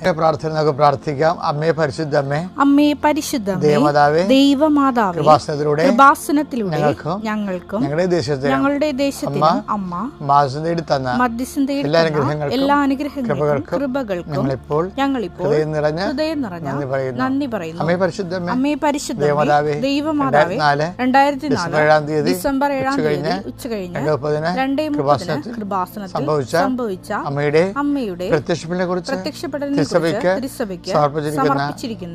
പ്രാർത്ഥന പ്രാർത്ഥിക്കാം. അമ്മയെ പരിശുദ്ധ അമ്മേ അമ്മേ പരിശുദ്ധമേ ദേവമാതാവേ ദൈവമാതാവേ കൃപാസനത്തിലൂടെ കൃപാസനത്തിലൂടെ ഞങ്ങൾക്കും ഞങ്ങളുടെ ദേശത്തെ ഞങ്ങളുടെ ദേശത്തിനും അമ്മ മാസം തന്ന മധ്യസ്ഥം തേടി എല്ലാ അനുഗ്രഹങ്ങൾക്കും എല്ലാ അനുഗ്രഹങ്ങൾക്കും കൃപകൾക്കും ഞങ്ങളിപ്പോൾ ഞങ്ങളിപ്പോൾ ഹൃദയം നിറഞ്ഞ ഹൃദയം നിറഞ്ഞ നന്ദി പറയുന്നു. അമ്മയെ പരിശുദ്ധ അമ്മേ അമ്മേ പരിശുദ്ധമേ ദേവമാതാവേ ദൈവമാതാവേ നാല് രണ്ടായിരത്തി ഡിസംബർ ഏഴാം തീയതി ഡിസംബർ ഏഴാം തീയതി ഉച്ച കഴിഞ്ഞ് രണ്ട് മുപ്പതിന് കൃപാസനത്തിൽ സംഭവിച്ച അമ്മയുടെ അമ്മയുടെ പ്രത്യക്ഷപ്പെടിനെ കുറിച്ച് പ്രത്യക്ഷപ്പെടലിനെ തിരുസഭയ്ക്ക് സമർപ്പിച്ചിരിക്കുന്ന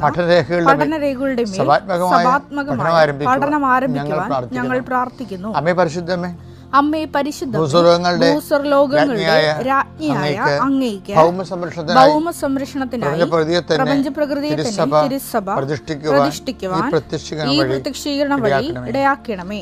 പഠനരേഖകളുടെ പഠനം ആരംഭിക്കുവാൻ ഞങ്ങൾ പ്രാർത്ഥിക്കുന്നു. അമ്മേ പരിശുദ്ധമേ അമ്മേ പരിശുദ്ധ രാജ്ഞിയായ അങ്ങേക്ക് ഭൗമ സംരക്ഷണത്തിനായി പ്രപഞ്ച പ്രകൃതിയെ തന്നെ തിരുസഭ പ്രതിഷ്ഠിക്കുവാൻ ഈ പ്രത്യക്ഷീകരണം വഴി ഇടയാക്കണമേ.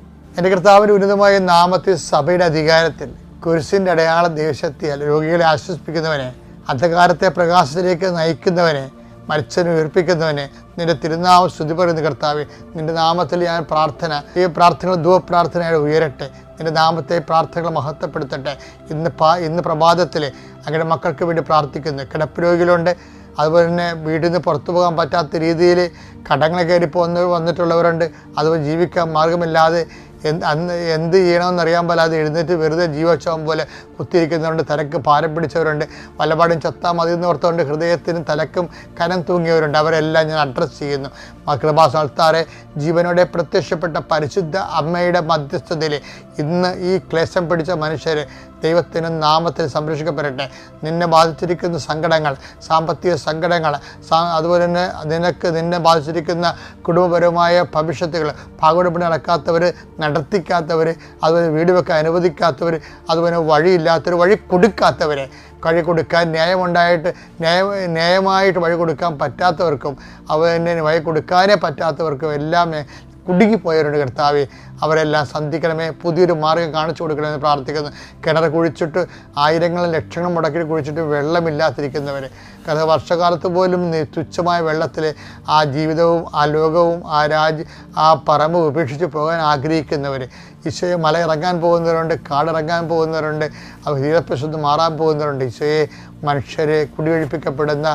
എന്റെ കർത്താവിന്റെ ഉന്നതമായ നാമത്തിൽ സഭയുടെ അധികാരത്തിൽ കുരിശിന്റെ അടയാള ദേശത്തിയാൽ രോഗികളെ ആശ്വസിപ്പിക്കുന്നവനെ അന്ധകാരത്തെ പ്രകാശത്തിലേക്ക് നയിക്കുന്നവനെ മരിച്ചനെ ഉയർപ്പിക്കുന്നവനെ നിന്റെ തിരുനാമ സ്തുതി പറയുന്ന കർത്താവ്. നിന്റെ നാമത്തിൽ ഞാൻ പ്രാർത്ഥന ഈ പ്രാർത്ഥനകൾ ധൂപ്രാർത്ഥനയുടെ ഉയരട്ടെ. നിന്റെ നാമത്തെ പ്രാർത്ഥനകൾ മഹത്വപ്പെടുത്തട്ടെ. ഇന്ന് പാ ഇന്ന് പ്രഭാതത്തിൽ അങ്ങനെ മക്കൾക്ക് വേണ്ടി പ്രാർത്ഥിക്കുന്നു. കിടപ്പ് രോഗികളുണ്ട്. അതുപോലെ തന്നെ വീട്ടിൽ നിന്ന് പുറത്തു പോകാൻ പറ്റാത്ത രീതിയിൽ കടങ്ങൾ കയറി പോകുന്നവർ വന്നിട്ടുള്ളവരുണ്ട്. അതുപോലെ ജീവിക്കാൻ മാർഗമില്ലാതെ എന്ത് അന്ന് എന്ത് ചെയ്യണമെന്ന് അറിയാൻ അത് എഴുന്നേറ്റ് വെറുതെ ജീവക്ഷോഭം പോലെ കുത്തിയിരിക്കുന്നവരുണ്ട്. തലക്ക് ഭാരം പിടിച്ചവരുണ്ട്. പലപാടും ചത്താൽ മതി എന്ന് ഓർത്തുകൊണ്ട് ഹൃദയത്തിനും തലക്കും കനം തൂങ്ങിയവരുണ്ട്. അവരെല്ലാം ഞാൻ അഡ്രസ്സ് ചെയ്യുന്നു. കൃപാസ്ഥാനത്താറെ ജീവനോടെ പ്രത്യക്ഷപ്പെട്ട പരിശുദ്ധ അമ്മയുടെ മധ്യസ്ഥതയിൽ ഇന്ന് ഈ ക്ലേശം പിടിച്ച മനുഷ്യർ ദൈവത്തിന് നാമത്തിൽ സംരക്ഷിക്കപ്പെടട്ടെ. നിന്നെ ബാധിച്ചിരിക്കുന്ന സങ്കടങ്ങൾ സാമ്പത്തിക സങ്കടങ്ങൾ അതുപോലെ തന്നെ നിനക്ക് നിന്നെ ബാധിച്ചിരിക്കുന്ന കുടുംബപരമായ ഭവിഷ്യത്തുകൾ ഭാഗവടപ്പെട്ട് നടക്കാത്തവർ നടത്തിക്കാത്തവർ അതുപോലെ വീട് വെക്കാൻ അനുവദിക്കാത്തവർ അതുപോലെ വഴിയില്ലാത്തവർ വഴി കൊടുക്കാത്തവരെ. വഴി കൊടുക്കാൻ ന്യായമുണ്ടായിട്ട് ന്യായം ന്യായമായിട്ട് വഴി കൊടുക്കാൻ പറ്റാത്തവർക്കും അവനെ വഴി കൊടുക്കാനേ പറ്റാത്തവർക്കും എല്ലാം കുടുങ്ങിപ്പോയവരുണ്ട് കർത്താവെ അവരെല്ലാം സന്ധിക്കണമേ. പുതിയൊരു മാർഗം കാണിച്ചു കൊടുക്കണമെന്ന് പ്രാർത്ഥിക്കുന്നു. കിണർ കുഴിച്ചിട്ട് ആയിരങ്ങൾ ലക്ഷങ്ങളും മുടക്കി കുഴിച്ചിട്ട് വെള്ളമില്ലാതിരിക്കുന്നവർ കാരണം വർഷകാലത്ത് പോലും തുച്ഛമായ വെള്ളത്തിൽ ആ ജീവിതവും ആ ലോകവും ആ രാജ് ആ പറമ്പ് ഉപേക്ഷിച്ച് പോകാൻ ആഗ്രഹിക്കുന്നവർ ഈശോയെ മല ഇറങ്ങാൻ പോകുന്നവരുണ്ട് കാടിറങ്ങാൻ പോകുന്നവരുണ്ട് അവർ തീരപ്രശുദ്ധ മാറാൻ പോകുന്നവരുണ്ട്. ഈശോയെ മനുഷ്യരെ കുടിയൊഴിപ്പിക്കപ്പെടുന്ന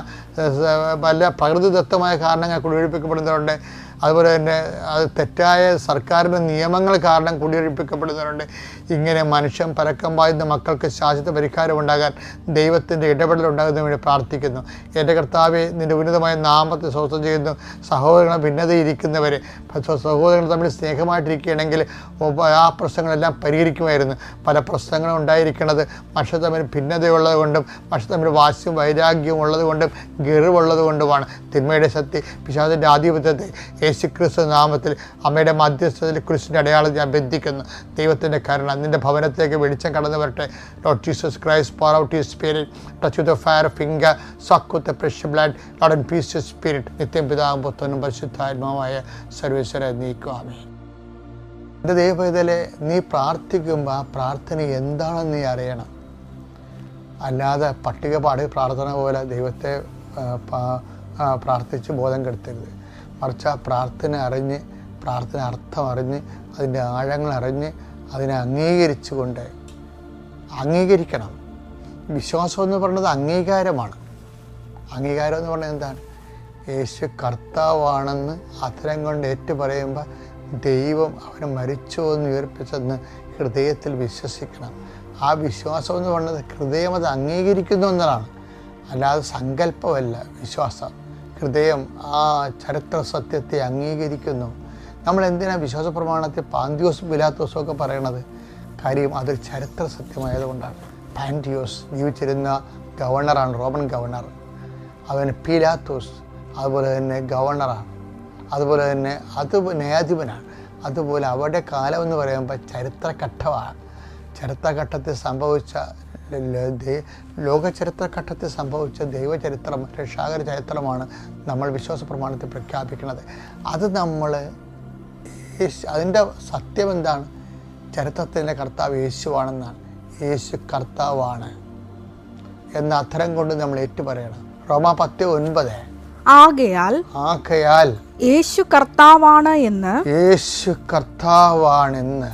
പല പ്രകൃതിദത്തമായ കാരണങ്ങൾ കുടിയൊഴിപ്പിക്കപ്പെടുന്നവരുണ്ട്. അതുപോലെ തന്നെ അത് തെറ്റായ സർക്കാരിന്റെ നിയമങ്ങൾ കാരണം കുടിയൊഴിപ്പിക്കപ്പെടുന്നവരുണ്ട്. ഇങ്ങനെ മനുഷ്യൻ പരക്കം പായുന്ന മക്കൾക്ക് ശാശ്വത പരിഹാരം ഉണ്ടാകാൻ ദൈവത്തിന്റെ ഉണ്ടാകുന്നതിന് വേണ്ടി പ്രാർത്ഥിക്കുന്നു. എന്റെ കർത്താവെ നിന്റെ ഉന്നതമായ നാമത്തെ സ്വസ്ഥം ചെയ്യുന്നു. സഹോദരങ്ങളെ ഭിന്നതയിരിക്കുന്നവരെ സഹോദരങ്ങൾ തമ്മിൽ സ്നേഹമായിട്ടിരിക്കുകയാണെങ്കിൽ ആ പ്രശ്നങ്ങളെല്ലാം പരിഹരിക്കുമായിരുന്നു. പല പ്രശ്നങ്ങളും ഉണ്ടായിരിക്കുന്നത് മനുഷ്യർ തമ്മിൽ ഭിന്നതയുള്ളത് കൊണ്ടും തമ്മിൽ വാശിയും വൈരാഗ്യവും ഉള്ളത് കൊണ്ടും ഗെറിവുള്ളത് കൊണ്ടുമാണ്. തിന്മയുടെ ശക്തി പിശാദിന്റെ ആധിപത്യത്തെ യേശു ക്രിസ്തു നാമത്തിൽ അമ്മയുടെ മധ്യസ്ഥതയിൽ കുരിശിന്റെ അടയാളം ഞാൻ ബന്ധിക്കുന്നു. ദൈവത്തിന്റെ കരുണ നിന്റെ ഭവനത്തേക്ക് വെളിച്ചം കടന്നു വരട്ടെ. Lord Jesus Christ pour out you spirit touch with fire finger suck with fresh blood Lord and peace spirit നിത്യം പിതാവും പുത്രനും പരിശുദ്ധാത്മാവായ സർവേശ്വര നീക്കുവാമേ എന്റെ ദൈവത്തിലെ നീ പ്രാർത്ഥിക്കുമ്പോൾ ആ പ്രാർത്ഥന എന്താണെന്ന് നീ അറിയണം. അല്ലാതെ പട്ടികപാട് പ്രാർത്ഥന പോലെ ദൈവത്തെ പ്രാർത്ഥിച്ച് ബോധം കെടുത്തരുത്. മറിച്ച് ആ പ്രാർത്ഥന അറിഞ്ഞ് പ്രാർത്ഥന അർത്ഥം അറിഞ്ഞ് അതിന്റെ ആഴങ്ങൾ അറിഞ്ഞ് അതിനെ അംഗീകരിച്ചുകൊണ്ട് അംഗീകരിക്കണം. വിശ്വാസം എന്ന് പറയുന്നത് അംഗീകാരമാണ്. അംഗീകാരം എന്ന് പറഞ്ഞാൽ എന്താണ്? യേശു കർത്താവാണെന്ന് അത്തരം കൊണ്ട് ഏറ്റു പറയുമ്പോൾ ദൈവം അവനെ മരിച്ചു എന്ന് ഉയർപ്പിച്ചെന്ന് ഹൃദയത്തിൽ വിശ്വസിക്കണം. ആ വിശ്വാസം എന്ന് പറയുന്നത് ഹൃദയം അത് അംഗീകരിക്കുന്നു എന്നതാണ്. അല്ലാതെ സങ്കല്പമല്ല വിശ്വാസം. ഹൃദയം ആ ചരിത്ര സത്യത്തെ അംഗീകരിക്കുന്നു. നമ്മൾ എന്തിനാണ് വിശ്വാസ പ്രമാണത്തിൽ പാന്തിയോസും പിലാത്തോസും ഒക്കെ പറയണത്? കാര്യം അത് ചരിത്ര സത്യമായതുകൊണ്ടാണ്. പാന്റിയോസ് ജീവിച്ചിരുന്ന ഗവർണറാണ് റോമൻ ഗവർണർ. അവൻ പീലാത്തോസ് അതുപോലെ തന്നെ ഗവർണറാണ്. അതുപോലെ തന്നെ അത് ന്യായാധിപനാണ്. അതുപോലെ അവരുടെ കാലം എന്ന് പറയുമ്പോൾ ചരിത്രഘട്ടമാണ്. ചരിത്രഘട്ടത്തിൽ സംഭവിച്ച ലോകചരിത്രഘട്ടത്തിൽ ലോക ചരിത്രഘട്ടത്തിൽ സംഭവിച്ച ദൈവചരിത്രം രക്ഷാകര ചരിത്രമാണ് നമ്മൾ വിശ്വാസ പ്രമാണത്തിൽ പ്രഖ്യാപിക്കുന്നത്. അത് നമ്മൾ യേശു അതിന്റെ സത്യം എന്താണ്? ചരിത്രത്തിന്റെ കർത്താവ് യേശുവാണെന്നാണ്. യേശു കർത്താവാണ് എന്ന അത്തരം കൊണ്ട് നമ്മൾ ഏറ്റുപറയണം. റോമ പത്ത് ഒൻപത്. ആകയാൽ ആകയാൽ യേശു കർത്താവാണ് എന്ന് യേശു കർത്താവാണെന്ന്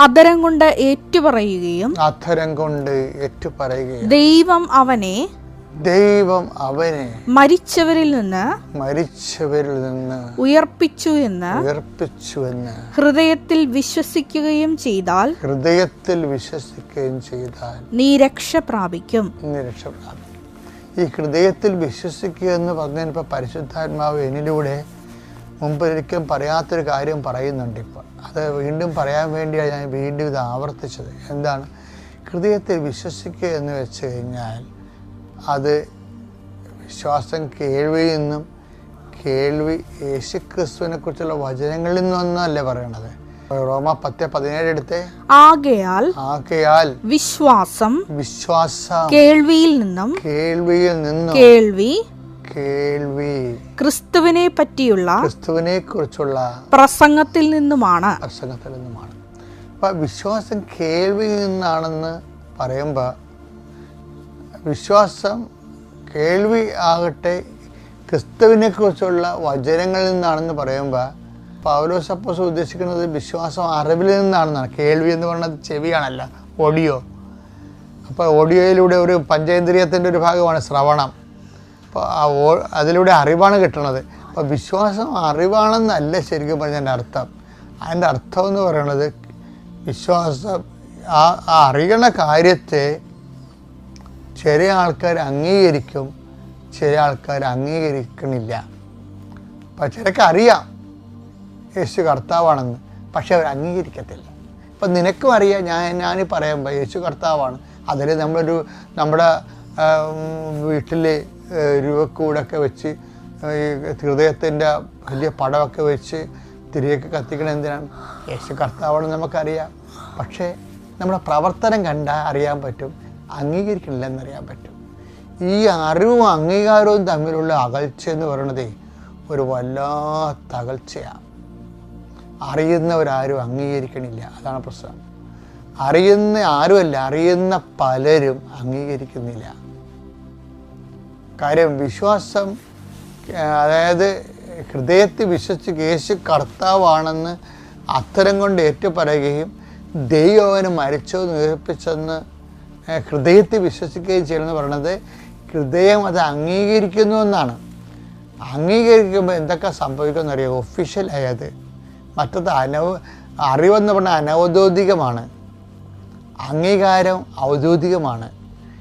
അധരം കൊണ്ട് ഏറ്റുപറയുകയും അത്തരം കൊണ്ട് ഏറ്റുപറയുകയും ദൈവം അവനെ ദൈവം അവനെ മരിച്ചവരിൽ നിന്ന് മരിച്ചവരിൽ നിന്ന് ഉയർപ്പിച്ചു എന്ന് ഉയർപ്പിച്ചുവെന്ന് ഹൃദയത്തിൽ വിശ്വസിക്കുകയും ചെയ്താൽ ഹൃദയത്തിൽ വിശ്വസിക്കുകയും ചെയ്താൽ നീ രക്ഷ പ്രാപിക്കും. നീ രക്ഷ പ്രാപിക്കും. ഈ ഹൃദയത്തിൽ വിശ്വസിക്കുക എന്ന് പറഞ്ഞപ്പോൾ പരിശുദ്ധാത്മാവ് എന്നിലൂടെ മുമ്പൊരിക്കലും പറയാത്തൊരു കാര്യം പറയുന്നുണ്ട് ഇപ്പോൾ അത് വീണ്ടും പറയാൻ വേണ്ടിയാണ് ഞാൻ വീണ്ടും ഇത് ആവർത്തിച്ചത്. എന്താണ്? ഹൃദയത്തിൽ വിശ്വസിക്കുക എന്ന് വെച്ച് കഴിഞ്ഞാൽ അത് വിശ്വാസം കേൾവിയിൽ നിന്നും കേൾവി യേശുക്രിസ്തുവിനെ കുറിച്ചുള്ള വചനങ്ങളിൽ നിന്നൊന്നല്ലേ പറയണത്? റോമ പത്ത് പതിനേഴ് എടുത്ത്. ആകയാൽ ആകയാൽ വിശ്വാസം വിശ്വാസം കേൾവിയിൽ നിന്നും കേൾവിയിൽ നിന്നും കേൾവി കേൾവി ക്രിസ്തുവിനെ പറ്റിയുള്ള ക്രിസ്തുവിനെ കുറിച്ചുള്ള പ്രസംഗത്തിൽ നിന്നുമാണ്. പ്രസംഗത്തിൽ നിന്നുമാണ്. അപ്പൊ വിശ്വാസം കേൾവിയിൽ നിന്നാണെന്ന് പറയുമ്പോൾ വിശ്വാസം കേൾവി ആകട്ടെ ക്രിസ്തുവിനെക്കുറിച്ചുള്ള വചനങ്ങളിൽ നിന്നാണെന്ന് പറയുമ്പോൾ പൗലോസ് അപ്പോസ് ഉദ്ദേശിക്കുന്നത് വിശ്വാസം അറിവിൽ നിന്നാണെന്നാണ്. കേൾവി എന്ന് പറയുന്നത് ചെവിയാണല്ല ഓഡിയോ. അപ്പോൾ ഓഡിയോയിലൂടെ ഒരു പഞ്ചേന്ദ്രിയത്തിന്റെ ഒരു ഭാഗമാണ് ശ്രവണം. അപ്പോൾ ആ ഓ അതിലൂടെ അറിവാണ് കിട്ടുന്നത്. അപ്പോൾ വിശ്വാസം അറിവാണെന്നല്ല ശരിക്കും പറഞ്ഞതിന്റെ അർത്ഥം. അതിന്റെ അർത്ഥം എന്ന് പറയുന്നത് വിശ്വാസം ആ അറിയണ കാര്യത്തെ ചില ആൾക്കാർ അംഗീകരിക്കും ചില ആൾക്കാർ അംഗീകരിക്കണില്ല. അപ്പം ചിലക്ക് അറിയാം യേശു കർത്താവാണെന്ന് പക്ഷെ അവർ അംഗീകരിക്കത്തില്ല. ഇപ്പം നിനക്കും അറിയാം ഞാൻ ഞാൻ പറയുമ്പോൾ യേശു കർത്താവാണ്. അതിൽ നമ്മളൊരു നമ്മുടെ വീട്ടിൽ രൂപക്കൂടൊക്കെ വെച്ച് ഈ ഹൃദയത്തിന്റെ വലിയ പടമൊക്കെ വെച്ച് തിരിയൊക്കെ കത്തിക്കണ എന്തിനാണ്? യേശു കർത്താവാണെന്ന് നമുക്കറിയാം. പക്ഷേ നമ്മുടെ പ്രവർത്തനം കണ്ടാൽ അറിയാൻ പറ്റും. അംഗീകരിക്കണില്ലെന്നറിയാൻ പറ്റും. ഈ അറിവും അംഗീകാരവും തമ്മിലുള്ള അകൽച്ച എന്ന് പറയുന്നത് ഒരു വല്ലാത്ത അകൽച്ചയാണ് അറിയുന്നവരാരും അംഗീകരിക്കണില്ല. അതാണ് പ്രശ്നം. അറിയുന്ന ആരുമല്ല അറിയുന്ന പലരും അംഗീകരിക്കുന്നില്ല. കാര്യം വിശ്വാസം അതായത് ഹൃദയത്തിൽ വിശ്വസിച്ച് യേശു കർത്താവാണെന്ന് അത്തരം കൊണ്ട് ഏറ്റുപറയുകയും ദൈവം അവന് മരിച്ചോ ഉയർപ്പിച്ചെന്ന് ആ, ഹൃദയത്തിൽ വിശ്വസിക്കുകയും ചെയ്യണമെന്ന് പറയുന്നത് ഹൃദയം അത് അംഗീകരിക്കുന്നു എന്നാണ്. അംഗീകരിക്കുമ്പോൾ എന്തൊക്കെ സംഭവിക്കുമെന്ന് അറിയാം ഒഫീഷ്യലായത് മറ്റത് അനവ അറിവെന്ന് പറഞ്ഞാൽ അനൗദ്യോഗികമാണ്. അംഗീകാരം ഔദ്യോഗികമാണ്.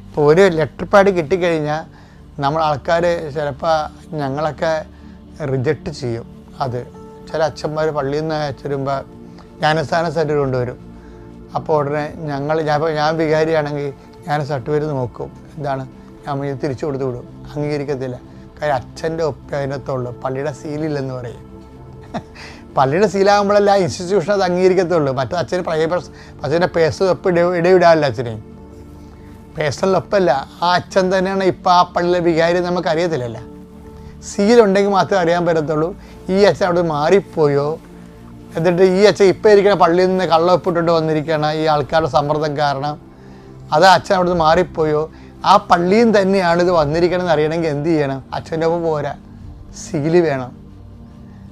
ഇപ്പോൾ ഒരു ലെറ്റർ പാഡ് കിട്ടിക്കഴിഞ്ഞാൽ നമ്മൾ ആൾക്കാർ ചിലപ്പോൾ ഞങ്ങളൊക്കെ റിജക്റ്റ് ചെയ്യും. അത് ചില അച്ഛന്മാർ പള്ളിയിൽ നിന്ന് അയച്ചിരുമ്പോൾ ജ്ഞാനസ്ഥാന സർട്ടിഫിക്കറ്റ് കൊണ്ടുവരും. അപ്പോൾ ഉടനെ ഞങ്ങൾ ഞാൻ ഇപ്പോൾ ഞാൻ വികാരിയാണെങ്കിൽ ഞാൻ സർട്ടിഫിക്കറ്റ് നോക്കും. എന്താണ്? ഞാൻ തിരിച്ചു കൊടുത്തു വിടും. അംഗീകരിക്കത്തില്ല. കാര്യം അച്ഛന്റെ ഒപ്പം അതിനകത്തുള്ളൂ പള്ളിയുടെ സീലില്ലെന്ന് പറയും. പള്ളിയുടെ സീലാകുമ്പോഴല്ല ഇൻസ്റ്റിറ്റ്യൂഷൻ അത് അംഗീകരിക്കത്തുള്ളൂ. മറ്റേ അച്ഛന് പ്രൈവറ്റ് അച്ഛന്റെ പേഴ്സ് ഒപ്പ് ഇട ഇടവിടാറില്ല അച്ഛനെ. പേഴ്സണൽ ഒപ്പല്ല. ആ അച്ഛൻ തന്നെയാണ് ഇപ്പം ആ പള്ളിയിലെ വികാരി നമുക്ക് അറിയത്തില്ലല്ലോ. സീലുണ്ടെങ്കിൽ മാത്രമേ അറിയാൻ പറ്റത്തുള്ളൂ. ഈ അച്ഛൻ അവിടെ മാറിപ്പോയോ? എന്നിട്ട് ഈ അച്ഛൻ ഇപ്പം ഇരിക്കുന്ന പള്ളിയിൽ നിന്ന് കള്ളൊപ്പിട്ടിട്ട് വന്നിരിക്കുകയാണ് ഈ ആൾക്കാരുടെ സമ്മർദ്ദം കാരണം. അത് അച്ഛൻ അവിടുന്ന് മാറിപ്പോയോ? ആ പള്ളിയും തന്നെയാണ് ഇത് വന്നിരിക്കണമെന്ന് അറിയണമെങ്കിൽ എന്ത് ചെയ്യണം? അച്ഛന്റെ ഒപ്പം പോരാ. സീൽ വേണം.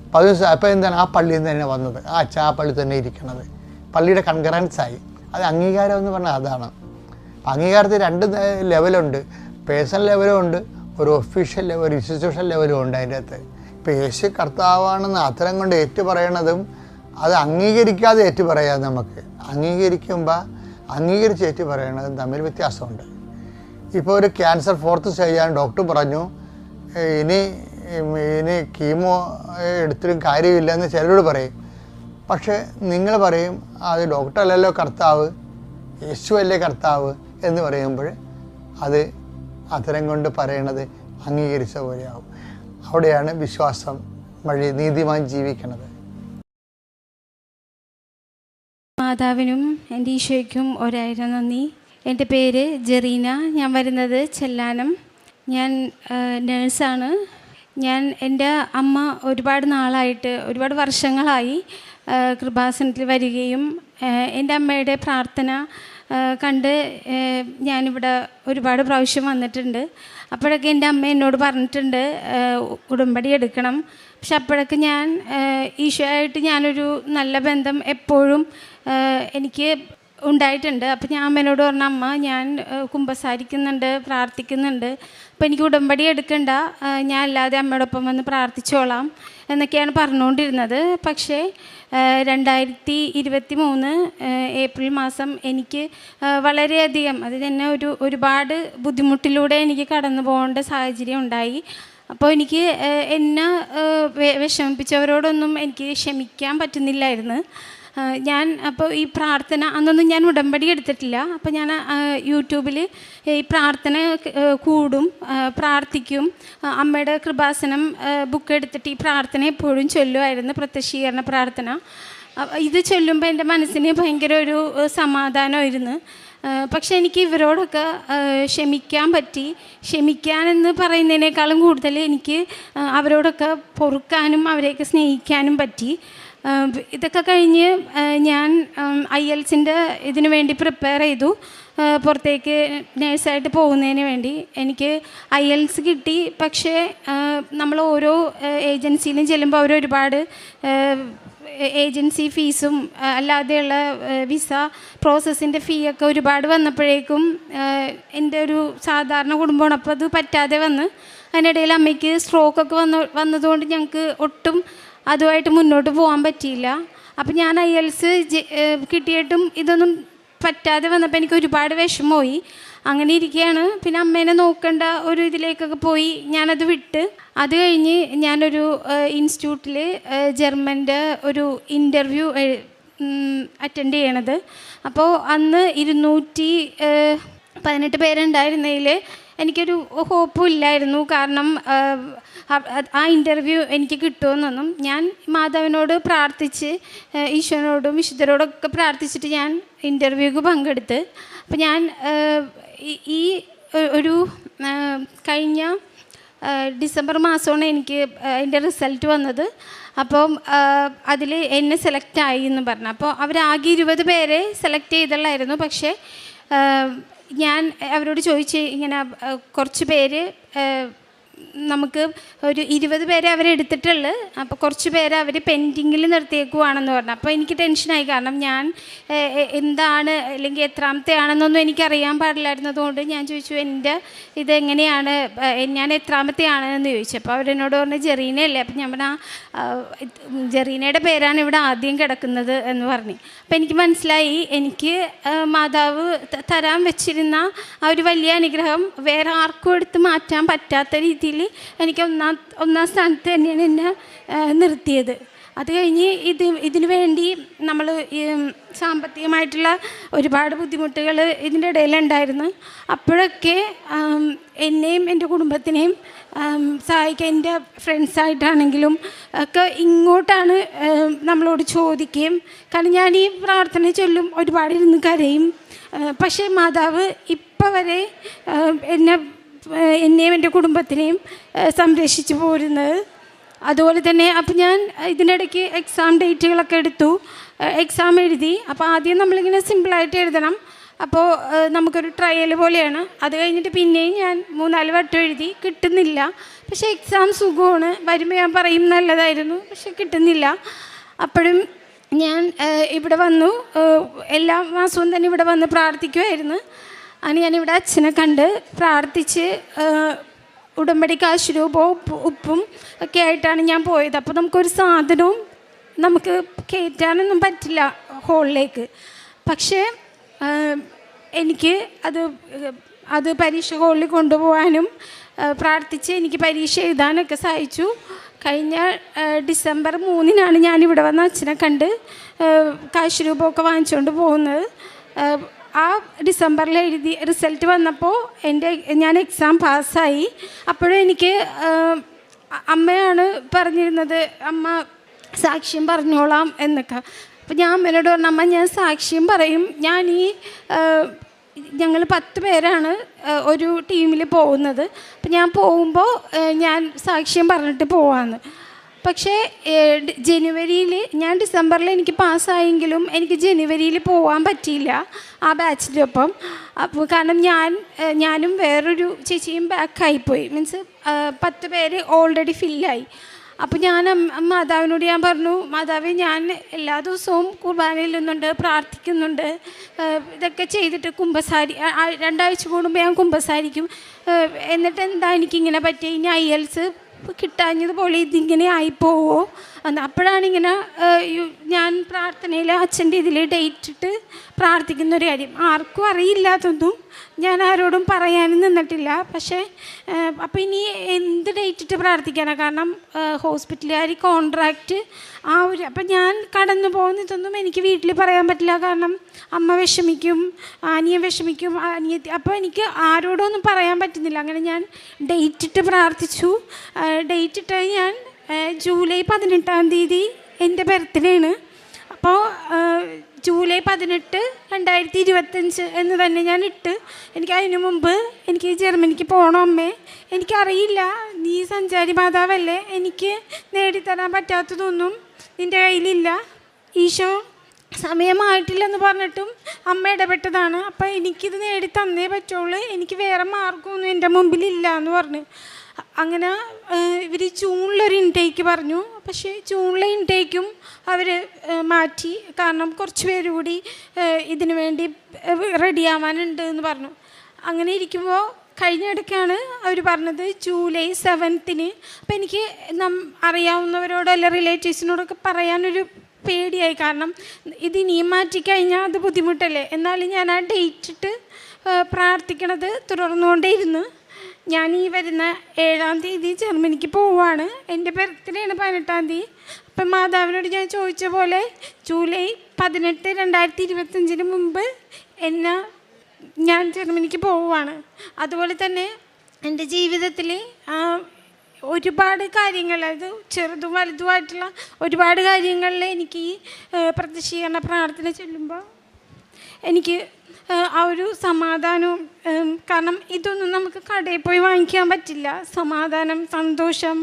അപ്പം അത് അപ്പം എന്താണ്? ആ പള്ളിയിൽ നിന്ന് തന്നെ വന്നത്. ആ അച്ഛൻ ആ പള്ളി തന്നെ ഇരിക്കണത്. പള്ളിയുടെ കൺകറൻസ് ആയി. അത് അംഗീകാരം എന്ന് പറഞ്ഞാൽ അതാണ്. അംഗീകാരത്തിൽ രണ്ട് ലെവലുണ്ട് പേഴ്സണൽ ലെവലും ഉണ്ട്. ഒരു ഒഫീഷ്യൽ ലെവൽ ഒരു ഇൻസ്റ്റിറ്റ്യൂഷൻ ലെവലും ഉണ്ട് അതിന്റെ അകത്ത്. ഇപ്പം യേശു കർത്താവാണെന്ന് അത്തരം കൊണ്ട് ഏറ്റു പറയണതും അത് അംഗീകരിക്കാതെ ഏറ്റു പറയാം നമുക്ക്. അംഗീകരിക്കുമ്പോൾ അംഗീകരിച്ച് ഏറ്റു പറയണതും തമ്മിൽ വ്യത്യാസമുണ്ട്. ഇപ്പോൾ ഒരു ക്യാൻസർ ഫോർത്ത് ചെയ്യാൻ ഡോക്ടർ പറഞ്ഞു ഇനി ഇനി കീമോ എടുത്തിട്ടും കാര്യമില്ലെന്ന് ചിലരോട് പറയും. പക്ഷേ നിങ്ങൾ പറയും അത് ഡോക്ടർ അല്ലല്ലോ കർത്താവ് യേശു അല്ലേ കർത്താവ് എന്ന് പറയുമ്പോൾ അത് അത്തരം കൊണ്ട് പറയണത് അംഗീകരിച്ച പോലെയാവും. അവിടെയാണ് വിശ്വാസം വഴി നീതിമാൻ ജീവിക്കണത്. മാതാവിനും എന്റെ ഈശോയ്ക്കും ഒരായിരം നന്ദി. എന്റെ പേര് ജെറീന. ഞാൻ വരുന്നത് ചെല്ലാനം. ഞാൻ നേഴ്സാണ്. ഞാൻ എന്റെ അമ്മ ഒരുപാട് നാളായിട്ട് ഒരുപാട് വർഷങ്ങളായി കൃപാസനത്തിൽ വരികയും എന്റെ അമ്മയുടെ പ്രാർത്ഥന കണ്ട് ഞാനിവിടെ ഒരുപാട് പ്രാവശ്യം വന്നിട്ടുണ്ട്. അപ്പോഴൊക്കെ എന്റെ അമ്മ എന്നോട് പറഞ്ഞിട്ടുണ്ട് ഉടമ്പടി എടുക്കണം. പക്ഷെ അപ്പോഴൊക്കെ ഞാൻ ഈശോയായിട്ട് ഞാനൊരു നല്ല ബന്ധം എപ്പോഴും എനിക്ക് ഉണ്ടായിട്ടുണ്ട്. അപ്പം ഞാൻ അമ്മേനോട് പറഞ്ഞ അമ്മ ഞാൻ കുമ്പസാരിക്കുന്നുണ്ട് പ്രാർത്ഥിക്കുന്നുണ്ട്. അപ്പം എനിക്ക് ഉടമ്പടി എടുക്കണ്ട. ഞാൻ അല്ലാതെ അമ്മയോടൊപ്പം വന്ന് പ്രാർത്ഥിച്ചോളാം എന്നൊക്കെയാണ് പറഞ്ഞുകൊണ്ടിരുന്നത്. പക്ഷേ രണ്ടായിരത്തി ഇരുപത്തി മൂന്ന് ഏപ്രിൽ മാസം എനിക്ക് വളരെയധികം അത് തന്നെ ഒരു ഒരുപാട് ബുദ്ധിമുട്ടിലൂടെ എനിക്ക് കടന്നു പോകേണ്ട സാഹചര്യം ഉണ്ടായി. അപ്പോൾ എനിക്ക് എന്നെ വിഷമിപ്പിച്ചവരോടൊന്നും എനിക്ക് ക്ഷമിക്കാൻ പറ്റുന്നില്ലായിരുന്നു. ഞാൻ അപ്പോൾ ഈ പ്രാർത്ഥന അന്നൊന്നും ഞാൻ ഉടമ്പടി എടുത്തിട്ടില്ല. അപ്പോൾ ഞാൻ യൂട്യൂബിൽ ഈ പ്രാർത്ഥന കൂടും പ്രാർത്ഥിക്കും. അമ്മയുടെ കൃപാസനം ബുക്ക് എടുത്തിട്ട് ഈ പ്രാർത്ഥന എപ്പോഴും ചൊല്ലുമായിരുന്നു പ്രത്യക്ഷീകരണ പ്രാർത്ഥന. ഇത് ചൊല്ലുമ്പോൾ എന്റെ മനസ്സിന് ഭയങ്കര ഒരു സമാധാനമായിരുന്നു. പക്ഷെ എനിക്ക് ഇവരോടൊക്കെ ക്ഷമിക്കാൻ പറ്റി. ക്ഷമിക്കാനെന്ന് പറയുന്നതിനേക്കാളും കൂടുതൽ എനിക്ക് അവരോടൊക്കെ പൊറുക്കാനും അവരെയൊക്കെ സ്നേഹിക്കാനും പറ്റി. ഇതൊക്കെ കഴിഞ്ഞ് ഞാൻ ഐ എൽസിന്റെ ഇതിനു വേണ്ടി പ്രിപ്പയർ ചെയ്തു. പുറത്തേക്ക് നേഴ്സായിട്ട് പോകുന്നതിന് വേണ്ടി. എനിക്ക് ഐ എൽസ് കിട്ടി. പക്ഷേ നമ്മൾ ഓരോ ഏജൻസിയിലും ചെല്ലുമ്പോൾ അവർ ഒരുപാട് ഏജൻസി ഫീസും അല്ലാതെയുള്ള വിസ പ്രോസസ്സിന്റെ ഫീ ഒക്കെ ഒരുപാട് വന്നപ്പോഴേക്കും എന്റെ ഒരു സാധാരണ കുടുംബമാണ്. അപ്പോൾ അത് പറ്റാതെ വന്ന് അതിനിടയിൽ അമ്മയ്ക്ക് സ്ട്രോക്കൊക്കെ വന്ന വന്നതുകൊണ്ട് ഞങ്ങൾക്ക് ഒട്ടും അതുമായിട്ട് മുന്നോട്ട് പോകാൻ പറ്റിയില്ല. അപ്പം ഞാൻ ഐ എൽസ് കിട്ടിയിട്ടും ഇതൊന്നും പറ്റാതെ വന്നപ്പോൾ എനിക്ക് ഒരുപാട് വിഷമമായി. അങ്ങനെ ഇരിക്കുകയാണ് പിന്നെ അമ്മേനെ നോക്കേണ്ട ഒരു ഇതിലേക്കൊക്കെ പോയി ഞാനത് വിട്ട്. അത് കഴിഞ്ഞ് ഞാനൊരു ഇൻസ്റ്റിറ്റ്യൂട്ടിൽ ജർമ്മന്റെ ഒരു ഇന്റർവ്യൂ അറ്റൻഡ് ചെയ്യണത്. അപ്പോൾ അന്ന് ഇരുന്നൂറ്റി പതിനെട്ട് പേരുണ്ടായിരുന്നതിൽ എനിക്കൊരു ഹോപ്പും ഇല്ലായിരുന്നു. കാരണം ആ- ഇന്റർവ്യൂ എനിക്ക് കിട്ടുമെന്നൊന്നും ഞാൻ മാധവനോട് പ്രാർത്ഥിച്ച് ഈശ്വരനോടും വിശുദ്ധരോടൊക്കെ പ്രാർത്ഥിച്ചിട്ട് ഞാൻ ഇന്റർവ്യൂക്ക് പങ്കെടുത്ത്. അപ്പം ഞാൻ ഈ- ഒരു കഴിഞ്ഞ ഡിസംബർ മാസമാണ് എനിക്ക് അതിന്റെ റിസൾട്ട് വന്നത്. അപ്പം അതിൽ എന്നെ സെലക്ട് ആയി എന്ന് പറഞ്ഞു. അപ്പോൾ അവരാകെ ഇരുപത് പേരെ സെലക്ട് ചെയ്തുള്ളായിരുന്നു. പക്ഷേ ഞാൻ അവരോട് ചോദിച്ച് ഇങ്ങനെ കുറച്ച് പേര് നമുക്ക് ഒരു ഇരുപത് പേരെ അവരെടുത്തിട്ടുള്ളു അപ്പോൾ കുറച്ച് പേരെ അവർ പെൻഡിങ്ങിൽ നിർത്തിയേക്കുവാണെന്ന് പറഞ്ഞു. അപ്പോൾ എനിക്ക് ടെൻഷനായി. കാരണം ഞാൻ എന്താണ് അല്ലെങ്കിൽ എത്രാമത്തെ ആണെന്നൊന്നും എനിക്കറിയാൻ പാടില്ലായിരുന്നതുകൊണ്ട് ഞാൻ ചോദിച്ചു എന്റെ ഇതെങ്ങനെയാണ് ഞാൻ എത്രാമത്തെ ആണെന്ന് ചോദിച്ചു. അപ്പോൾ അവരെന്നോട് പറഞ്ഞു ജെറീനയല്ലേ? അപ്പം ഞാൻ പറഞ്ഞാൽ ജെറീനയുടെ പേരാണ് ഇവിടെ ആദ്യം കിടക്കുന്നത് എന്ന് പറഞ്ഞു. അപ്പം എനിക്ക് മനസ്സിലായി എനിക്ക് മാതാവ് തരാൻ വെച്ചിരുന്ന ആ ഒരു വലിയ അനുഗ്രഹം വേറെ ആർക്കും എടുത്ത് മാറ്റാൻ പറ്റാത്ത രീതിയിൽ എനിക്ക് ഒന്നാം ഒന്നാം സ്ഥാനത്ത് തന്നെയാണ് എന്നെ നിർത്തിയത്. അത് കഴിഞ്ഞ് ഇത് ഇതിനു വേണ്ടി നമ്മൾ സാമ്പത്തികമായിട്ടുള്ള ഒരുപാട് ബുദ്ധിമുട്ടുകൾ ഇതിന്റെ ഇടയിലുണ്ടായിരുന്നു. അപ്പോഴൊക്കെ എന്നെയും എന്റെ കുടുംബത്തിനെയും ആം, സഹായിക്കാൻ എന്റെ ഫ്രണ്ട്സായിട്ടാണെങ്കിലും ഒക്കെ ഇങ്ങോട്ടാണ് നമ്മളോട് ചോദിക്കുകയും കാരണം ഞാൻ ഈ പ്രാർത്ഥന ചൊല്ലും ഒരുപാട് ഇരുന്ന് കരയും. പക്ഷേ മാതാവ് ഇപ്പം വരെ എന്നെ എന്നെയും എന്റെ കുടുംബത്തിനെയും സംരക്ഷിച്ചു പോരുന്നത്. അതുപോലെ തന്നെ അപ്പം ഞാൻ ഇതിനിടയ്ക്ക് എക്സാം ഡേറ്റുകളൊക്കെ എടുത്തു. എക്സാം എഴുതി. അപ്പോൾ ആദ്യം നമ്മളിങ്ങനെ സിമ്പിളായിട്ട് എഴുതണം. അപ്പോൾ നമുക്കൊരു ട്രയൽ പോലെയാണ്. അത് കഴിഞ്ഞിട്ട് പിന്നെയും ഞാൻ മൂന്നാൽ വട്ടം എഴുതി. കിട്ടുന്നില്ല. പക്ഷേ എക്സാം സുഖമാണ്. വരുമ്പോൾ ഞാൻ പറയും നല്ലതായിരുന്നു. പക്ഷെ കിട്ടുന്നില്ല. അപ്പോഴും ഞാൻ ഇവിടെ വന്നു. എല്ലാ മാസവും തന്നെ ഇവിടെ വന്ന് പ്രാർത്ഥിക്കുമായിരുന്നു അങ്ങനെ ഞാനിവിടെ അച്ഛനെ കണ്ട് പ്രാർത്ഥിച്ച് ഉടമ്പടി കാശ് ഉപ്പും ഒക്കെ ആയിട്ടാണ് ഞാൻ പോയത്. അപ്പോൾ നമുക്കൊരു സാധനവും നമുക്ക് കയറ്റാനൊന്നും പറ്റില്ല ഹോളിലേക്ക്. പക്ഷേ എനിക്ക് അത് അത് പരീക്ഷ ഹോളിൽ കൊണ്ടുപോകാനും പ്രാർത്ഥിച്ച് എനിക്ക് പരീക്ഷ എഴുതാനൊക്കെ സഹായിച്ചു. കഴിഞ്ഞ ഡിസംബർ മൂന്നിനാണ് ഞാനിവിടെ വന്ന അച്ഛനെ കണ്ട് കാശ് രൂപമൊക്കെ വാങ്ങിച്ചുകൊണ്ട് പോകുന്നത്. ആ ഡിസംബറിൽ എഴുതി റിസൾട്ട് വന്നപ്പോൾ എന്റെ ഞാൻ എക്സാം പാസ്സായി. അപ്പോഴും എനിക്ക് അമ്മയാണ് പറഞ്ഞിരുന്നത് അമ്മ സാക്ഷ്യം പറഞ്ഞോളാം എന്നൊക്കെ. അപ്പം ഞാൻ അമ്മേനോട് പറഞ്ഞു അമ്മ ഞാൻ സാക്ഷ്യം പറയും. ഞാൻ ഈ ഞങ്ങൾ പത്ത് പേരാണ് ഒരു ടീമിൽ പോകുന്നത്. അപ്പം ഞാൻ പോകുമ്പോൾ ഞാൻ സാക്ഷ്യം പറഞ്ഞിട്ട് പോവാന്ന്. പക്ഷേ ജനുവരിയിൽ ഞാൻ ഡിസംബറിൽ എനിക്ക് പാസ്സായെങ്കിലും എനിക്ക് ജനുവരിയിൽ പോകാൻ പറ്റിയില്ല ആ ബാച്ചിന്റെ ഒപ്പം. അപ്പോൾ കാരണം ഞാൻ ഞാനും വേറൊരു ചേച്ചിയും ബാക്കായിപ്പോയി മീൻസ് പത്ത് പേര് ഓൾറെഡി ഫില്ലായി അപ്പോൾ ഞാൻ മാതാവിനോട് ഞാൻ പറഞ്ഞു മാതാവ് ഞാൻ എല്ലാ ദിവസവും കുർബാനയിൽ നിന്നുണ്ട് പ്രാർത്ഥിക്കുന്നുണ്ട്. ഇതൊക്കെ ചെയ്തിട്ട് കുമ്പസാരി രണ്ടാഴ്ച കൂടുമ്പോൾ ഞാൻ കുമ്പസാരിക്കും. എന്നിട്ട് എന്താ എനിക്കിങ്ങനെ പറ്റിയ? ഇനി ഐ എൽസ് കിട്ടാഞ്ഞതുപോലെ ഇതിങ്ങനെ ആയിപ്പോവോ? അപ്പോഴാണ് ഇങ്ങനെ ഞാൻ പ്രാർത്ഥനയിൽ അച്ഛന്റെ ഇതിൽ ഡേറ്റ് ഇട്ട് പ്രാർത്ഥിക്കുന്ന ഒരു കാര്യം. ആർക്കും അറിയില്ലാത്തൊന്നും ഞാൻ ആരോടും പറയാനും നിന്നിട്ടില്ല. പക്ഷേ അപ്പോൾ ഇനി എന്ത് ഡേറ്റ് ഇട്ട് പ്രാർത്ഥിക്കാനാണ് കാരണം ഹോസ്പിറ്റലുകാർ കോൺട്രാക്റ്റ് ആ ഒരു അപ്പം ഞാൻ കടന്നു പോകുന്നതൊന്നും എനിക്ക് വീട്ടിൽ പറയാൻ പറ്റില്ല. കാരണം അമ്മ വിഷമിക്കും അനിയൻ വിഷമിക്കും അനിയത്തി അപ്പോൾ എനിക്ക് ആരോടൊന്നും പറയാൻ പറ്റുന്നില്ല. അങ്ങനെ ഞാൻ ഡേറ്റ് ഇട്ട് പ്രാർത്ഥിച്ചു. ഡേറ്റ് ഇട്ട് ഞാൻ ജൂലൈ പതിനെട്ടാം തീയതി എന്റെ ബർത്ത്ഡേ ആണ്. അപ്പോൾ ജൂലൈ പതിനെട്ട് രണ്ടായിരത്തി ഇരുപത്തഞ്ച് എന്ന് തന്നെ ഞാൻ ഇട്ട് എനിക്ക് അതിനു മുമ്പ് എനിക്ക് ജർമ്മനിക്ക് പോകണം അമ്മേ. എനിക്കറിയില്ല നീ സഞ്ചാരി മാതാവല്ലേ? എനിക്ക് നേടിത്തരാൻ പറ്റാത്തതൊന്നും നിന്റെ കയ്യിലില്ല. ഈശോ സമയമായിട്ടില്ലെന്ന് പറഞ്ഞിട്ടും അമ്മ ഇടപെട്ടതാണ്. അപ്പം എനിക്കിത് നേടി തന്നേ പറ്റുള്ളൂ. എനിക്ക് വേറെ മാർഗമൊന്നും എന്റെ മുമ്പിലില്ല എന്ന് പറഞ്ഞു. അങ്ങനെ ഇവർ ജൂണിലൊരു ഇൻടേക്ക് പറഞ്ഞു. പക്ഷേ ജൂണിലെ ഇൻടേക്കും അവർ മാറ്റി. കാരണം കുറച്ച് പേര് കൂടി ഏഹ്, ഇതിനു വേണ്ടി റെഡിയാവാനുണ്ട് എന്ന് പറഞ്ഞു. അങ്ങനെ ഇരിക്കുമ്പോൾ കഴിഞ്ഞ ഇടയ്ക്കാണ് അവർ പറഞ്ഞത് ജൂലൈ സെവൻത്തിന്. അപ്പം എനിക്ക് നം അറിയാവുന്നവരോടോ അല്ല റിലേറ്റീവ്സിനോടൊക്കെ പറയാനൊരു പേടിയായി. കാരണം ഇത് ഇനിയും മാറ്റിക്കഴിഞ്ഞാൽ അത് ബുദ്ധിമുട്ടല്ലേ? എന്നാലും ഞാൻ ആ ഡേറ്റിട്ട് പ്രാർത്ഥിക്കണത് തുടർന്നുകൊണ്ടേയിരുന്നു. ഞാൻ ഈ വരുന്ന ഏഴാം തീയതി ജർമ്മനിക്ക് പോവാണ്. എന്റെ ബർത്ത്ഡേ ആണ് പതിനെട്ടാം തീയതി. അപ്പം മാതാവിനോട് ഞാൻ ചോദിച്ച പോലെ ജൂലൈ പതിനെട്ട് രണ്ടായിരത്തി ഇരുപത്തഞ്ചിന് മുമ്പ് എന്നെ ഞാൻ ജർമ്മനിക്ക് പോവുകയാണ് അതുപോലെ തന്നെ എന്റെ ജീവിതത്തിൽ ഒരുപാട് കാര്യങ്ങൾ അത് ചെറുതും വലുതുമായിട്ടുള്ള ഒരുപാട് കാര്യങ്ങളിൽ എനിക്ക് ഈ ഏഹ്, പ്രത്യക്ഷീകരണ പ്രാർത്ഥന ചൊല്ലുമ്പോൾ എനിക്ക് ആ ഒരു സമാധാനവും കാരണം ഇതൊന്നും നമുക്ക് കടയിൽ പോയി വാങ്ങിക്കാൻ പറ്റില്ല. സമാധാനം സന്തോഷം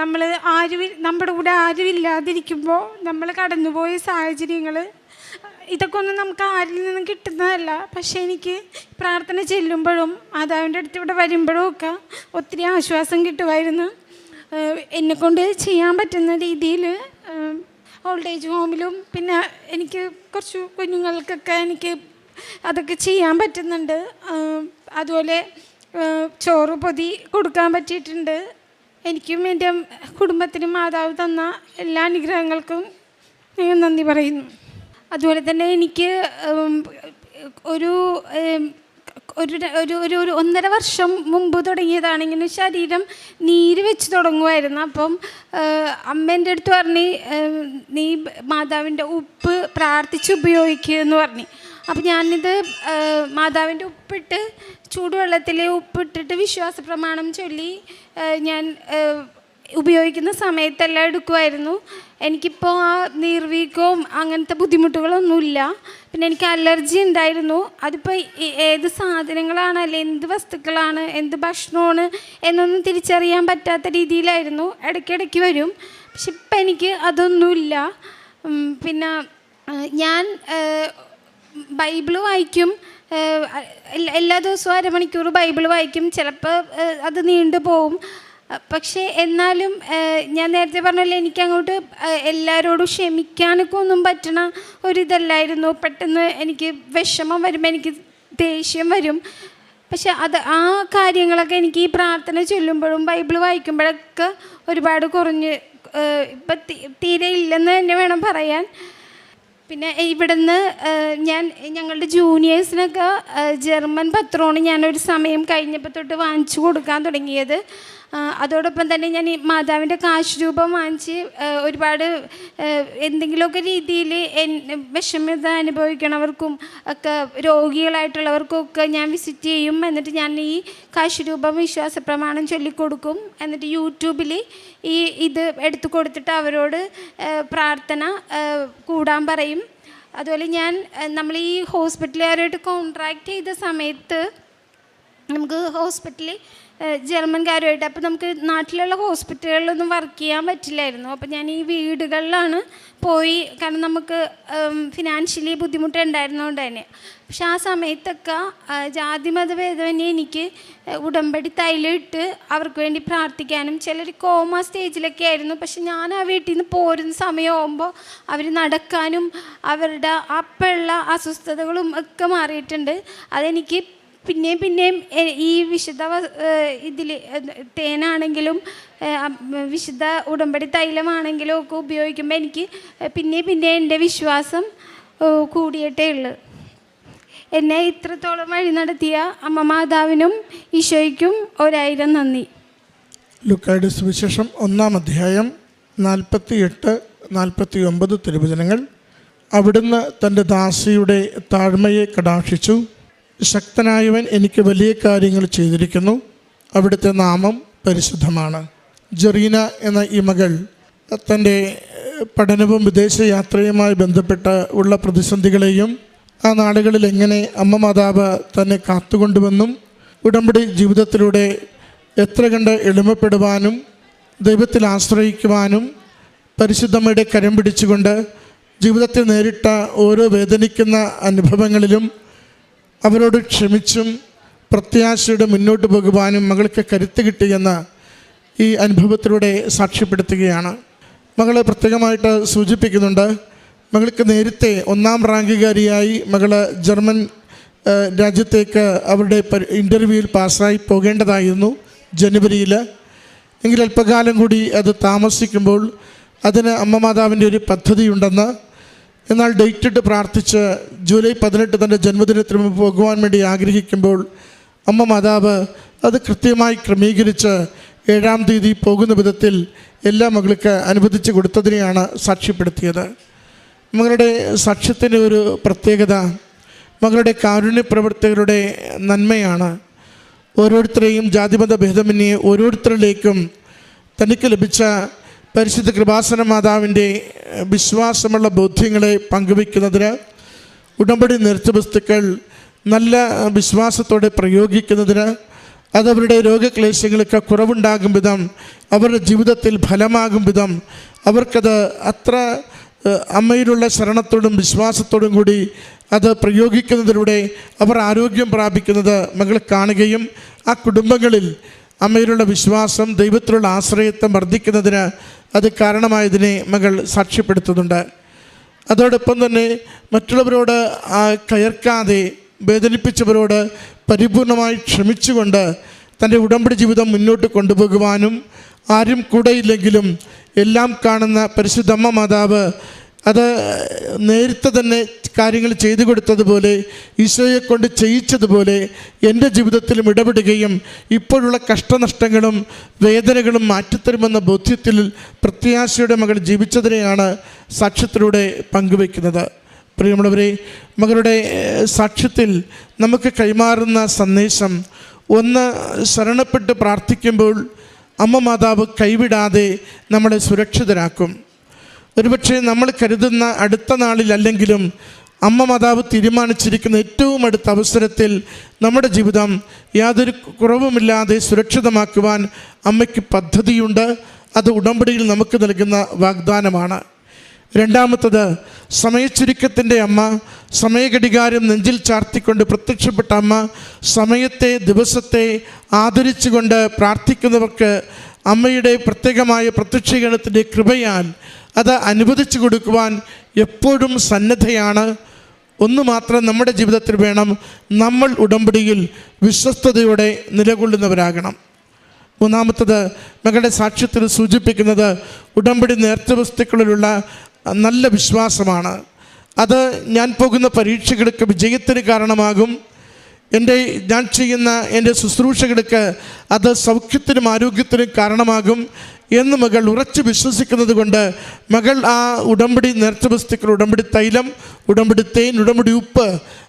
നമ്മൾ ആരും നമ്മുടെ കൂടെ ആരും ഇല്ലാതിരിക്കുമ്പോൾ നമ്മൾ കടന്നുപോയ സാഹചര്യങ്ങൾ ഇതൊക്കെ ഒന്നും നമുക്ക് ആരിൽ നിന്നും കിട്ടുന്നതല്ല. പക്ഷേ എനിക്ക് പ്രാർത്ഥന ചെല്ലുമ്പോഴും ആദാവിന്റെ അടുത്ത് ഇവിടെ വരുമ്പോഴും ഒക്കെ ഒത്തിരി ആശ്വാസം കിട്ടുമായിരുന്നു. എന്നെക്കൊണ്ട് ചെയ്യാൻ പറ്റുന്ന രീതിയിൽ ഓൾഡ് ഏജ് ഹോമിലും പിന്നെ എനിക്ക് കുറച്ച് കുഞ്ഞുങ്ങൾക്കൊക്കെ എനിക്ക് അതൊക്കെ ചെയ്യാൻ പറ്റുന്നുണ്ട്. അതുപോലെ ചോറ് പൊതി കൊടുക്കാൻ പറ്റിയിട്ടുണ്ട്. എനിക്കും എന്റെ കുടുംബത്തിനും മാതാവ് തന്ന എല്ലാ അനുഗ്രഹങ്ങൾക്കും ഞാൻ നന്ദി പറയുന്നു. അതുപോലെ തന്നെ എനിക്ക് ഒരു ഒരു ഒരു ഒരു ഒരു ഒന്നര വർഷം മുമ്പ് തുടങ്ങിയതാണ് ഇങ്ങനെ ശരീരം നീര് വെച്ച് തുടങ്ങുമായിരുന്നു. അപ്പം അമ്മ എന്റെ അടുത്ത് പറഞ്ഞ് നീ മാതാവിന്റെ ഉപ്പ് പ്രാർത്ഥിച്ച് ഉപയോഗിക്കുക എന്ന് പറഞ്ഞു. അപ്പം ഞാനിത് മാതാവിന്റെ ഉപ്പിട്ട് ചൂടുവെള്ളത്തിൽ ഉപ്പിട്ടിട്ട് വിശ്വാസ പ്രമാണം ചൊല്ലി ഞാൻ ഉപയോഗിക്കുന്ന സമയത്തെല്ലാം എടുക്കുമായിരുന്നു എനിക്കിപ്പോൾ ആ നീർവീക്കവും അങ്ങനത്തെ ബുദ്ധിമുട്ടുകളൊന്നുമില്ല. പിന്നെ എനിക്ക് അലർജി ഉണ്ടായിരുന്നു. അതിപ്പോൾ ഏത് സാധനങ്ങളാണ് അല്ലെ എന്ത് വസ്തുക്കളാണ് എന്ത് ഭക്ഷണമാണ് എന്നൊന്നും തിരിച്ചറിയാൻ പറ്റാത്ത രീതിയിലായിരുന്നു. ഇടയ്ക്കിടയ്ക്ക് വരും. പക്ഷെ ഇപ്പം എനിക്ക് അതൊന്നുമില്ല. പിന്നെ ഞാൻ ബൈബിൾ വായിക്കും. എല്ലാ- ദിവസവും അരമണിക്കൂർ ബൈബിൾ വായിക്കും. ചിലപ്പോൾ അത് നീണ്ടു പോവും. പക്ഷേ എന്നാലും ഞാൻ നേരത്തെ പറഞ്ഞല്ലോ എനിക്ക് അങ്ങോട്ട് എല്ലാവരോടും ക്ഷമിക്കാനൊക്കെ ഒന്നും പറ്റണ ഒരിതല്ലായിരുന്നു. പെട്ടെന്ന് എനിക്ക് വിഷമം വരുമ്പോൾ എനിക്ക് ദേഷ്യം വരും. പക്ഷെ അത് ആ കാര്യങ്ങളൊക്കെ എനിക്ക് ഈ പ്രാർത്ഥന ചൊല്ലുമ്പോഴും ബൈബിൾ വായിക്കുമ്പോഴൊക്കെ ഒരുപാട് കുറഞ്ഞ് ഇപ്പം തീരെ ഇല്ലെന്ന് തന്നെ വേണം പറയാൻ. പിന്നെ ഇവിടുന്ന് ഞാൻ ഞങ്ങളുടെ ജൂനിയേഴ്സിനൊക്കെ ജർമ്മൻ പത്രമാണ് ഞാനൊരു സമയം കഴിഞ്ഞപ്പോൾ തൊട്ട് വാങ്ങിച്ചു കൊടുക്കാൻ തുടങ്ങിയത്. അതോടൊപ്പം തന്നെ ഞാൻ ഈ മാതാവിന്റെ കാശ് രൂപം വാങ്ങിച്ച് ഒരുപാട് എന്തെങ്കിലുമൊക്കെ രീതിയിൽ വിഷമത അനുഭവിക്കണവർക്കും ഒക്കെ രോഗികളായിട്ടുള്ളവർക്കും ഒക്കെ ഞാൻ വിസിറ്റ് ചെയ്യും. എന്നിട്ട് ഞാൻ ഈ കാശ് രൂപം വിശ്വാസ പ്രമാണം ചൊല്ലിക്കൊടുക്കും. എന്നിട്ട് യൂട്യൂബിൽ ഈ ഇത് എടുത്തു കൊടുത്തിട്ട് അവരോട് പ്രാർത്ഥന കൂടാൻ പറയും. അതുപോലെ ഞാൻ നമ്മൾ ഈ ഹോസ്പിറ്റലുകാരായിട്ട് കോൺട്രാക്ട് ചെയ്ത സമയത്ത് നമുക്ക് ഹോസ്പിറ്റലിൽ ജർമ്മൻകാരുമായിട്ട്. അപ്പോൾ നമുക്ക് നാട്ടിലുള്ള ഹോസ്പിറ്റലുകളിലൊന്നും വർക്ക് ചെയ്യാൻ പറ്റില്ലായിരുന്നു. അപ്പോൾ ഞാൻ ഈ വീടുകളിലാണ് പോയി കാരണം നമുക്ക് ഫിനാൻഷ്യലി ബുദ്ധിമുട്ടുണ്ടായിരുന്നതുകൊണ്ട് തന്നെ പക്ഷെ ആ സമയത്തൊക്കെ ജാതിമതഭേദമന്യേ ജാതിമത ഭേദമന്യേ എനിക്ക് ഉടമ്പടി തൈലിട്ട് അവർക്ക് വേണ്ടി പ്രാർത്ഥിക്കാനും ചിലർ കോമ സ്റ്റേജിലൊക്കെ ആയിരുന്നു. പക്ഷെ ഞാൻ ആ വീട്ടിൽ നിന്ന് പോരുന്ന സമയമാകുമ്പോൾ അവർ നടക്കാനും അവരുടെ അപ്പോഴുള്ള അസ്വസ്ഥതകളും ഒക്കെ മാറിയിട്ടുണ്ട്. അതെനിക്ക് പിന്നെയും പിന്നെയും ഈ വിശുദ്ധ ഇതിൽ തേനാണെങ്കിലും വിശുദ്ധ ഉടമ്പടി തൈലമാണെങ്കിലും ഒക്കെ ഉപയോഗിക്കുമ്പോൾ എനിക്ക് പിന്നെയും പിന്നെ എന്റെ വിശ്വാസം കൂടിയിട്ടേ ഉള്ളൂ. എന്നെ ഇത്രത്തോളം വഴി നടത്തിയ അമ്മ മാതാവിനും ഈശോയ്ക്കും ഒരായിരം നന്ദി. ലുക്കായുടെ സുവിശേഷം ഒന്നാം അധ്യായം നാൽപ്പത്തി എട്ട് നാൽപ്പത്തി ഒമ്പത് തിരുവചനങ്ങൾ. അവിടുന്ന് തന്റെ ദാസിയുടെ താഴ്മയെ കടാക്ഷിച്ചു. ശക്തനായവൻ എനിക്ക് വലിയ കാര്യങ്ങൾ ചെയ്തിരിക്കുന്നു. അവിടുത്തെ നാമം പരിശുദ്ധമാണ്. ജെറീന എന്ന ഈ മകൾ തന്റെ പഠനവും വിദേശയാത്രയുമായി ബന്ധപ്പെട്ട ഉള്ള പ്രതിസന്ധികളെയും ആ നാടുകളിൽ എങ്ങനെ അമ്മ മാതാവ് തന്നെ കാത്തുകൊണ്ടുവന്നും ഉടമ്പടി ജീവിതത്തിലൂടെ എത്ര കണ്ട് എളിമപ്പെടുവാനും ദൈവത്തിൽ ആശ്രയിക്കുവാനും പരിശുദ്ധമ്മയുടെ കരം പിടിച്ചുകൊണ്ട് ജീവിതത്തിൽ നേരിട്ട ഓരോ വേദനിക്കുന്ന അനുഭവങ്ങളിലും അവരോട് ക്ഷമിച്ചും പ്രത്യാശയുടെ മുന്നോട്ട് പോകുവാനും മകൾക്ക് കരുത്ത് കിട്ടിയെന്ന് ഈ അനുഭവത്തിലൂടെ സാക്ഷ്യപ്പെടുത്തുകയാണ്. മകൾ പ്രത്യേകമായിട്ട് സൂചിപ്പിക്കുന്നുണ്ട് മകൾക്ക് നേരത്തെ ഒന്നാം റാങ്കുകാരിയായി മകൾ ജർമ്മൻ രാജ്യത്തേക്ക് അവരുടെ ഇന്റർവ്യൂവിൽ പാസ്സായി പോകേണ്ടതായിരുന്നു ജനുവരിയിൽ എങ്കിൽ അല്പകാലം കൂടി അത് താമസിക്കുമ്പോൾ അതിന് അമ്മ മാതാവിന്റെ ഒരു പദ്ധതിയുണ്ടെന്ന് എന്നാൽ ഡേറ്റ് ഇട്ട് പ്രാർത്ഥിച്ച് ജൂലൈ പതിനെട്ട് തന്റെ ജന്മദിനത്തിന് മുമ്പ് പോകുവാൻ വേണ്ടി ആഗ്രഹിക്കുമ്പോൾ അമ്മ മാതാവ് അത് കൃത്യമായി ക്രമീകരിച്ച് ഏഴാം തീയതി പോകുന്ന വിധത്തിൽ എല്ലാ മകൾക്ക് അനുവദിച്ച് കൊടുത്തതിനെയാണ് സാക്ഷ്യപ്പെടുത്തിയത്. മകളുടെ സാക്ഷ്യത്തിന്റെ ഒരു പ്രത്യേകത മകളുടെ കാരുണ്യ പ്രവർത്തകരുടെ നന്മയാണ്. ഓരോരുത്തരെയും ജാതിമത ഭേദമന്യേ ഓരോരുത്തരിലേക്കും തനിക്ക് ലഭിച്ച പരിശുദ്ധ കൃപാസന മാതാവിന്റെ വിശ്വാസമുള്ള ബോധ്യങ്ങളെ പങ്കുവയ്ക്കുന്നതിന് ഉടമ്പടി നിർത്തവസ്തുക്കൾ നല്ല വിശ്വാസത്തോടെ പ്രയോഗിക്കുന്നതിന് അതവരുടെ രോഗക്ലേശങ്ങൾക്ക് കുറവുണ്ടാകും വിധം അവരുടെ ജീവിതത്തിൽ ഫലമാകും വിധം അവർക്കത് അത്ര അമ്മയിലുള്ള ശരണത്തോടും വിശ്വാസത്തോടും കൂടി അത് പ്രയോഗിക്കുന്നതിലൂടെ അവർ ആരോഗ്യം പ്രാപിക്കുന്നത് മകൾ കാണുകയും ആ കുടുംബങ്ങളിൽ അമ്മയിലുള്ള വിശ്വാസം ദൈവത്തിലുള്ള ആശ്രയത്വം വർദ്ധിക്കുന്നതിന് അത് കാരണമായതിനെ മകൾ സാക്ഷ്യപ്പെടുത്തുന്നുണ്ട്. അതോടൊപ്പം തന്നെ മറ്റുള്ളവരോട് കയർക്കാതെ വേദനിപ്പിച്ചവരോട് പരിപൂർണമായി ക്ഷമിച്ചുകൊണ്ട് തന്റെ ഉടമ്പടി ജീവിതം മുന്നോട്ട് കൊണ്ടുപോകുവാനും ആരും കൂടെയില്ലെങ്കിലും എല്ലാം കാണുന്ന പരിശുദ്ധമ്മ മാതാവ് അത് നേരത്തെ തന്നെ കാര്യങ്ങൾ ചെയ്തു കൊടുത്തതുപോലെ ഈശോയെ കൊണ്ട് ചെയ്യിച്ചതുപോലെ എന്റെ ജീവിതത്തിലും ഇടപെടുകയും ഇപ്പോഴുള്ള കഷ്ടനഷ്ടങ്ങളും വേദനകളും മാറ്റിത്തരുമെന്ന ബോധ്യത്തിൽ പ്രത്യാശയുടെ മകൾ ജീവിച്ചതിനെയാണ് സാക്ഷ്യത്തിലൂടെ പങ്കുവയ്ക്കുന്നത്. പ്രിയമുള്ളവരെ മകളുടെ സാക്ഷ്യത്തിൽ നമുക്ക് കൈമാറുന്ന സന്ദേശം ഒന്ന് ശരണപ്പെട്ട് പ്രാർത്ഥിക്കുമ്പോൾ അമ്മ മാതാവ് കൈവിടാതെ നമ്മളെ സുരക്ഷിതരാക്കും. ഒരുപക്ഷെ നമ്മൾ കരുതുന്ന അടുത്ത നാളിലല്ലെങ്കിലും അമ്മ മാതാവ് തീരുമാനിച്ചിരിക്കുന്ന ഏറ്റവും അടുത്ത അവസരത്തിൽ നമ്മുടെ ജീവിതം യാതൊരു കുറവുമില്ലാതെ സുരക്ഷിതമാക്കുവാൻ അമ്മയ്ക്ക് പദ്ധതിയുണ്ട്. അത് ഉടമ്പടിയിൽ നമുക്ക് നൽകുന്ന വാഗ്ദാനമാണ്. രണ്ടാമത്തത് സമയച്ചുരുക്കത്തിന്റെ അമ്മ സമയഘടികാരം നെഞ്ചിൽ ചാർത്തിക്കൊണ്ട് പ്രത്യക്ഷപ്പെട്ട അമ്മ സമയത്തെ ദിവസത്തെ ആദരിച്ചുകൊണ്ട് പ്രാർത്ഥിക്കുന്നവർക്ക് അമ്മയുടെ പ്രത്യേകമായ പ്രത്യക്ഷീകരണത്തിന്റെ കൃപയാൽ അത് അനുവദിച്ചു കൊടുക്കുവാൻ എപ്പോഴും സന്നദ്ധയാണ്. ഒന്ന് മാത്രം നമ്മുടെ ജീവിതത്തിൽ വേണം നമ്മൾ ഉടമ്പടിയിൽ വിശ്വസ്തയോടെ നിലകൊള്ളുന്നവരാകണം. മൂന്നാമത്തത് മകളുടെ സാക്ഷ്യത്തിൽ സൂചിപ്പിക്കുന്നത് ഉടമ്പടി നേർച്ച വസ്തുക്കളിലുള്ള നല്ല വിശ്വാസമാണ്. അത് ഞാൻ പോകുന്ന പരീക്ഷകൾക്ക് വിജയത്തിന് കാരണമാകും. എന്റെ ഞാൻ ചെയ്യുന്ന എന്റെ ശുശ്രൂഷകൾക്ക് അത് സൗഖ്യത്തിനും ആരോഗ്യത്തിനും കാരണമാകും. എന്ന് മകൾ ഉറച്ചു വിശ്വസിക്കുന്നത് കൊണ്ട് മകൾ ആ ഉടമ്പടി നേർച്ച വസ്തുക്കൾ ഉടമ്പടി തൈലം ഉടമ്പടി തേൻ ഉടമ്പടി ഉപ്പ്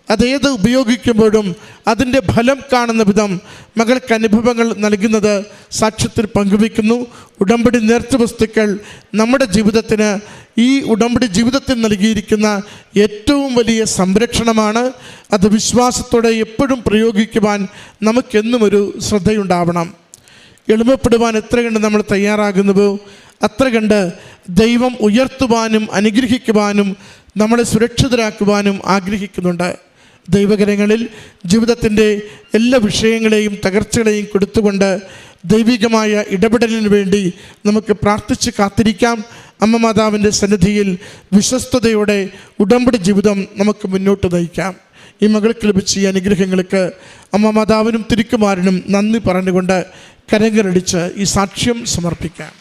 അതേത് ഉപയോഗിക്കുമ്പോഴും അതിന്റെ ഫലം കാണുന്ന വിധം മകൾക്ക് അനുഭവങ്ങൾ നൽകുന്നത് സാക്ഷ്യത്തിൽ പങ്കുവയ്ക്കുന്നു. ഉടമ്പടി നേർച്ച വസ്തുക്കൾ നമ്മുടെ ജീവിതത്തിന് ഈ ഉടമ്പടി ജീവിതത്തിൽ നൽകിയിരിക്കുന്ന ഏറ്റവും വലിയ സംരക്ഷണമാണ്. അത് വിശ്വാസത്തോടെ എപ്പോഴും പ്രയോഗിക്കുവാൻ നമുക്കെന്നും ഒരു ശ്രദ്ധയുണ്ടാവണം. എളിമപ്പെടുവാൻ എത്ര കണ്ട് നമ്മൾ തയ്യാറാകുന്നുവോ അത്ര കണ്ട് ദൈവം ഉയർത്തുവാനും അനുഗ്രഹിക്കുവാനും നമ്മളെ സുരക്ഷിതരാക്കുവാനും ആഗ്രഹിക്കുന്നുണ്ട്. ദൈവകരങ്ങളിൽ ജീവിതത്തിന്റെ എല്ലാ വിഷയങ്ങളെയും തകർച്ചകളെയും കൊടുത്തുകൊണ്ട് ദൈവികമായ ഇടപെടലിന് വേണ്ടി നമുക്ക് പ്രാർത്ഥിച്ച് കാത്തിരിക്കാം. അമ്മ മാതാവിന്റെ സന്നിധിയിൽ വിശ്വസ്തയോടെ ഉടമ്പടി ജീവിതം നമുക്ക് മുന്നോട്ട് നയിക്കാം. ഈ മകൾക്ക് ലഭിച്ച ഈ അനുഗ്രഹങ്ങൾക്ക് അമ്മ മാതാവിനും തിരുക്കുമാരനും നന്ദി പറഞ്ഞുകൊണ്ട് കരങ്ങളടിച്ച് ഈ സാക്ഷ്യം സമർപ്പിക്കാം.